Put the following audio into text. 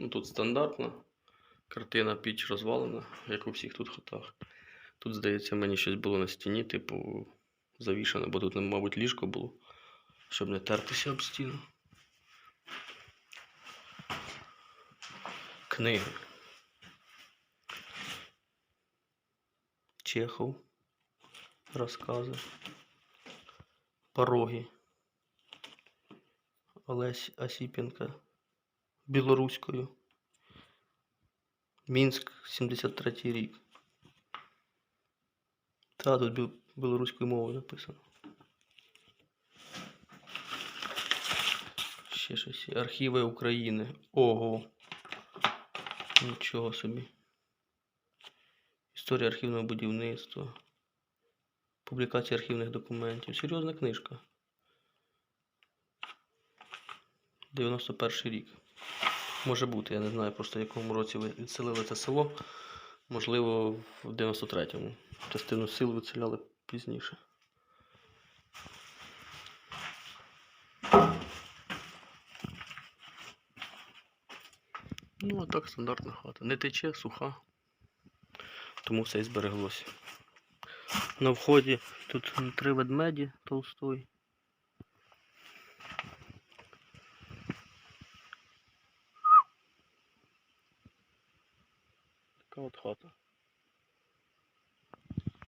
Ну, тут стандартна. Картина піч розвалена, як у всіх тут хатах. Тут, здається, мені щось було на стіні, типу, завішане, бо тут, мабуть, ліжко було, щоб не тертися об стіну. Книги. Чехов. Розкази. Пороги. Олесь Осіпенка. Білоруською. Мінськ, 73 рік. Та, тут бі- білоруською мовою написано. Ще щось. Архіви України. Ого. Нічого собі. Історія архівного будівництва. Публікація архівних документів. Серйозна книжка. 91 рік. Може бути, я не знаю просто в якому році ви відселили це село. Можливо, в 93-му. Частину сил виселяли пізніше. Ну, а так стандартна хата. Не тече, суха. Тому все і збереглося. На вході тут три ведмеді толстой. Knoblauchsoße